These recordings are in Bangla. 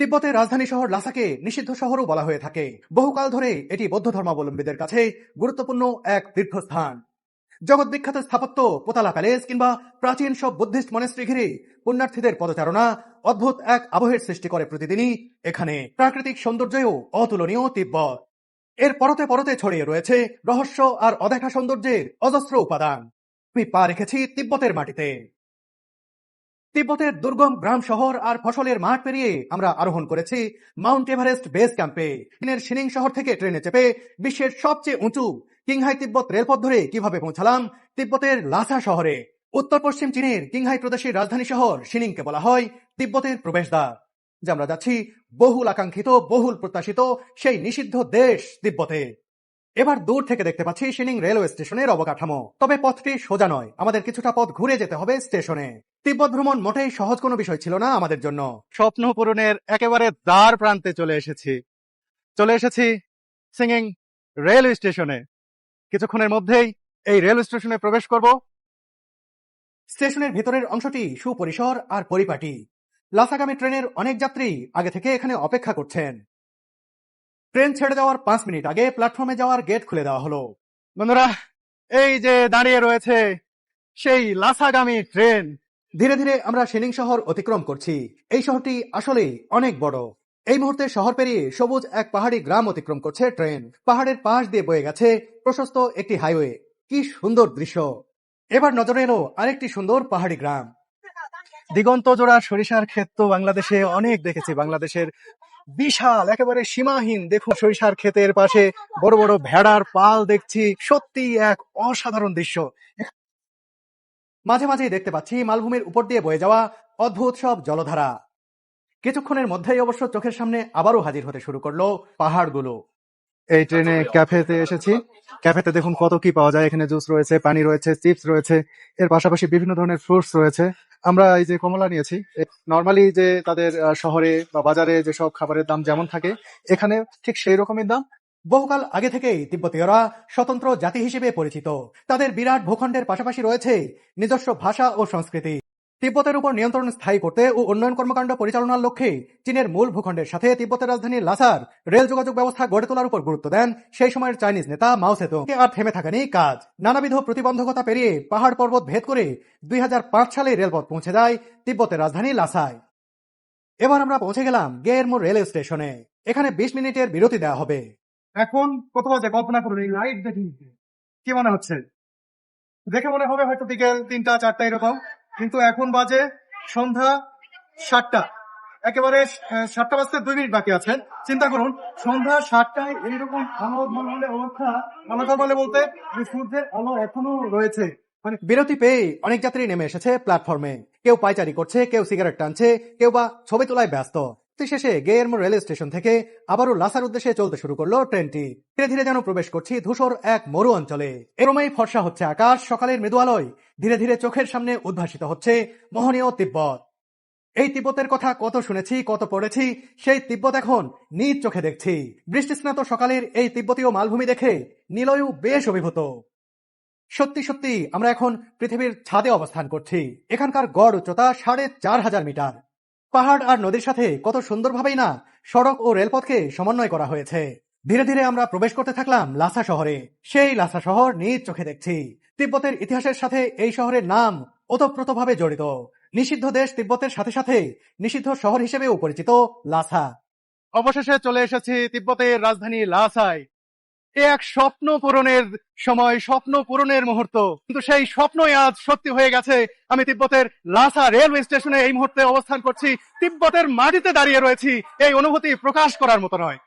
তিব্বতের রাজধানী শহর লাসাকে নিষিদ্ধ শহরও বলা হয়ে থাকে। বহুকাল ধরে এটি বৌদ্ধ ধর্মাবলম্বীদের কাছে গুরুত্বপূর্ণ এক তীর্থস্থান। জগৎ বিখ্যাত স্থাপত্য পোতালা প্যালেস কিংবা প্রাচীন সব বুদ্ধিস্ট মনেস্ট্রি ঘিরে পুণ্যার্থীদের পদচারণা অদ্ভুত এক আবহের সৃষ্টি করে প্রতিদিনই এখানে। প্রাকৃতিক সৌন্দর্যও অতুলনীয় তিব্বত। এর পরতে পরতে ছড়িয়ে রয়েছে রহস্য আর অদেখা সৌন্দর্যের অজস্র উপাদান। আমি পা রেখেছি তিব্বতের মাটিতে। তিব্বতের দুর্গম গ্রাম শহর আর ফসলের মাঠ পেরিয়ে আমরা আরোহণ করেছি মাউন্ট এভারেস্ট বেস ক্যাম্পে। চীনের সিনিং শহর থেকে ট্রেনে চেপে বিশ্বের সবচেয়ে উঁচু কিংহাই তিব্বত রেলপথ ধরে কীভাবে পৌঁছালাম তিব্বতের লাসা শহরে। উত্তর পশ্চিম চীনের কিংহাই প্রদেশের রাজধানী শহর সিনিংকে বলা হয় তিব্বতের প্রবেশদ্বার, যে আমরা যাচ্ছি বহুল আকাঙ্ক্ষিত, বহুল প্রত্যাশিত সেই নিষিদ্ধ দেশ তিব্বতে। এবার দূর থেকে দেখতে পাচ্ছি সিনিং রেলওয়ে স্টেশনের অবকাঠামো। তবে পথটি সোজা নয়, আমাদের কিছুটা পথ ঘুরে যেতে হবে স্টেশনে। তিব্বত ভ্রমণ মোটেই সহজ কোনো বিষয় ছিল না আমাদের জন্য। স্বপ্ন পূরণের একেবারে দ্বার প্রান্তে চলে এসেছি। চলে এসেছি সিঙ্গিং রেলওয়ে স্টেশনে। কিছুক্ষণের মধ্যেই এই রেল স্টেশনে প্রবেশ করব। স্টেশনের ভেতরের অংশটি সুপরিসর আর পরিপাটি। লাসাগামী ট্রেনের অনেক যাত্রী আগে থেকে এখানে অপেক্ষা করছেন। ট্রেন ছেড়ে যাওয়ার পাঁচ মিনিট আগে প্ল্যাটফর্মে যাওয়ার গেট খুলে দেওয়া হলো। বন্ধুরা, এই যে দাঁড়িয়ে রয়েছে সেই লাসাগামী ট্রেন। ধীরে ধীরে আমরা সেনিং শহর অতিক্রম করছি। এই শহরটি আসলে অনেক বড়। এই মুহূর্তে শহর পেরিয়ে সবুজ এক পাহাড়ি গ্রাম অতিক্রম করছে ট্রেন। পাহাড়ের পাশ দিয়ে বয়ে গেছে প্রশস্ত একটি হাইওয়ে। কি সুন্দর দৃশ্য! এবার নজরে এলো আরেকটি সুন্দর পাহাড়ি গ্রাম। দিগন্ত জোড়া সরিষার ক্ষেত তো বাংলাদেশে অনেক দেখেছি। বাংলাদেশের বিশাল, একেবারে সীমাহীন। দেখুন, সরিষার ক্ষেতের পাশে বড় বড় ভেড়ার পাল দেখছি। সত্যি এক অসাধারণ দৃশ্য। মাঝে মাঝেই দেখতে পাচ্ছি মালভূমির উপর দিয়ে বয়ে যাওয়া অদ্ভুত সব জলধারা। কিছুক্ষণের মধ্যেই অবশ্য চোখের সামনে আবারও হাজির হতে শুরু করল পাহাড়গুলো। এই ট্রেনে ক্যাফেতে এসেছি। ক্যাফেতে দেখুন কত কি পাওয়া যায়। এখানে জুস রয়েছে, পানি রয়েছে, চিপস রয়েছে। এর পাশাপাশি বিভিন্ন ধরনের ফ্রুটস রয়েছে। আমরা এই যে কমলা নিয়েছি নর্মালি যে তাদের শহরে বা বাজারে যেসব খাবারের দাম যেমন থাকে, এখানে ঠিক সেই রকমের দাম। বহুকাল আগে থেকেই তিব্বতীয়রা স্বতন্ত্র জাতি হিসেবে পরিচিত। তাদের বিরাট ভূখণ্ডের পাশাপাশি রয়েছে নিজস্ব ভাষা ও সংস্কৃতি। তিব্বতের উপর নিয়ন্ত্রণ স্থায়ী করতে ও উন্নয়ন কর্মকাণ্ড পরিচালনার লক্ষ্যে চীনের মূল ভূখণ্ডের সাথে তিব্বতের রাজধানী লাসার রেল যোগাযোগ ব্যবস্থা গড়ে তোলার উপর গুরুত্ব দেন সেই সময়ের চাইনিজ নেতা মাও আর থেমে থাকেনি কাজ। নানাবিধ প্রতিবন্ধকতা পেরিয়ে পাহাড় পর্বত ভেদ করে দুই সালে রেলপথ পৌঁছে যায় তিব্বতের রাজধানী লাসায়। এবার আমরা পৌঁছে গেলাম গেরমো রেল স্টেশনে। এখানে বিশ মিনিটের বিরতি দেওয়া হবে। এখন কত বাজে? কল্পনা করুন, এই লাইট দেখি। কি মনে হচ্ছে? দেখে মনে হবে হয়তো বিকেল তিনটা, চারটা এরকম। কিন্তু এখন বাজে সন্ধ্যা সাতটা। একেবারে সাতটা বাজতে দুই মিনিট বাকি আছে। চিন্তা করুন, সন্ধ্যা সাতটায় এইরকম আলো বলে অবস্থা ঝলমলে বলতে সূর্যের আলো এখনও রয়েছে। মানে বিরতি পেয়ে অনেক যাত্রী নেমে এসেছে প্ল্যাটফর্মে কেউ পাইচারি করছে, কেউ সিগারেট টানছে, কেউ বা ছবি তোলায় ব্যস্ত। তো শেষে গেয়ারমো রেল স্টেশন থেকে আবারও লাসার উদ্দেশ্যে চলতে শুরু করল ট্রেনটি। ধীরে ধীরে যেন প্রবেশ করছি ধূসর এক মরু অঞ্চলে। এরমেই ফর্সা হচ্ছে আকাশ, সকালের মৃদু ধীরে ধীরে চোখের সামনে উদ্ভাসিত হচ্ছে মোহনীয় তিব্বত। এই তিব্বতের কথা কত শুনেছি, কত পড়েছি, সেই তিব্বত এখন নিজ চোখে দেখছি। বৃষ্টিস্নাত সকালের এই তিব্বতীয় মালভূমি দেখে নীলয়ু বেশ অভিভূত। সত্যি সত্যি, আমরা এখন পৃথিবীর ছাদে অবস্থান করছি। এখানকার গড় উচ্চতা সাড়ে চার হাজার মিটার। পাহাড় আর নদীর সাথে কত সুন্দরভাবেই না সড়ক ও রেলপথকে সমন্বয় করা হয়েছে। ধীরে ধীরে আমরা প্রবেশ করতে থাকলাম লাসা শহরে। সেই লাসা শহর নিজ চোখে দেখছি। তিব্বতের ইতিহাসের সাথে এই শহরের নাম ওতপ্রোতভাবে জড়িত। নিষিদ্ধ দেশ তিব্বতের সাথে সাথে নিষিদ্ধ শহর হিসেবেও পরিচিত লাসা। অবশেষে চলে এসেছি তিব্বতের রাজধানী লাসায়। এ এক স্বপ্ন পূরণের সময় স্বপ্ন পূরণের মুহূর্ত। কিন্তু সেই স্বপ্নই আজ সত্যি হয়ে গেছে। আমি তিব্বতের লাসা রেলওয়ে স্টেশনে এই মুহূর্তে অবস্থান করছি। তিব্বতের মাটিতে দাঁড়িয়ে রয়েছি। এই অনুভূতি প্রকাশ করার মতো নয়।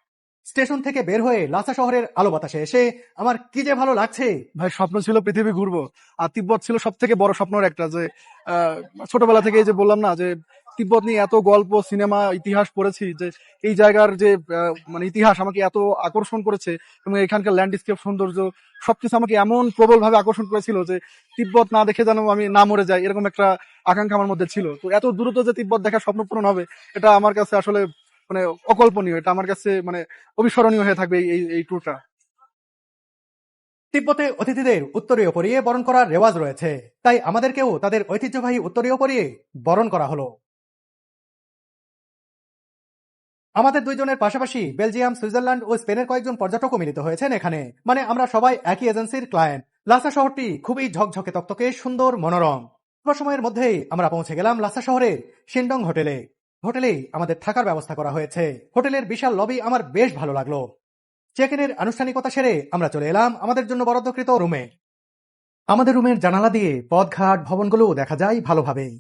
স্টেশন থেকে বের হয়ে লাসা শহরের আলো বাতাসে এসে আমার কি যে ভালো লাগছে। ভাই স্বপ্ন ছিল পৃথিবী ঘুরবো। আর তিব্বত ছিল সব থেকে বড় স্বপ্নের একটা যে আহ, ছোটবেলা থেকে এই যে বললাম না যে তিব্বত নিয়ে এত গল্প, সিনেমা, ইতিহাস পড়েছি যে এই জায়গার যে মানে ইতিহাস আমাকে এত আকর্ষণ করেছে এবং এখানকার ল্যান্ডস্কেপ সৌন্দর্য সবকিছু আমাকে এমন প্রবল ভাবে আকর্ষণ করেছিল যে তিব্বত না দেখে যেন আমি না মরে যাই, এরকম একটা আকাঙ্ক্ষা আমার মধ্যে ছিল। তো এত দ্রুত যে তিব্বত দেখার স্বপ্ন পূরণ হবে, এটা আমার কাছে আসলে মানে অকল্পনীয়, এটা আমার কাছে মানে অবিস্মরণীয় হয়ে থাকবে এই এই ট্যুরটা তিব্বতে অতিথিদের উত্তরীয় পরিয়ে বরণ করার রেওয়াজ রয়েছে, তাই আমাদেরকেও তাদের ঐতিহ্যবাহী উত্তরীয় পরিয়ে বরণ করা হলো। আমাদের দুইজনের পাশাপাশি বেলজিয়াম, সুইজারল্যান্ড ও স্পেনের কয়েকজন পর্যটকও মিলিত হয়েছেন এখানে। মানে আমরা সবাই একই এজেন্সির ক্লায়েন্ট লাসা শহরটি খুবই ঝকঝকে তকতকে সুন্দর, মনোরম। সময়ের মধ্যেই আমরা পৌঁছে গেলাম লাসা শহরের শিন্ডং হোটেলে। হোটেলেই আমাদের থাকার ব্যবস্থা করা হয়েছে। হোটেলের বিশাল লবি আমার বেশ ভালো লাগল। চেক ইনের আনুষ্ঠানিকতা সেরে আমরা চলে এলাম আমাদের জন্য বরাদ্দকৃত রুমে আমাদের রুমের জানালা দিয়ে পথঘাট ভবনগুলোও দেখা যায় ভালোভাবেই।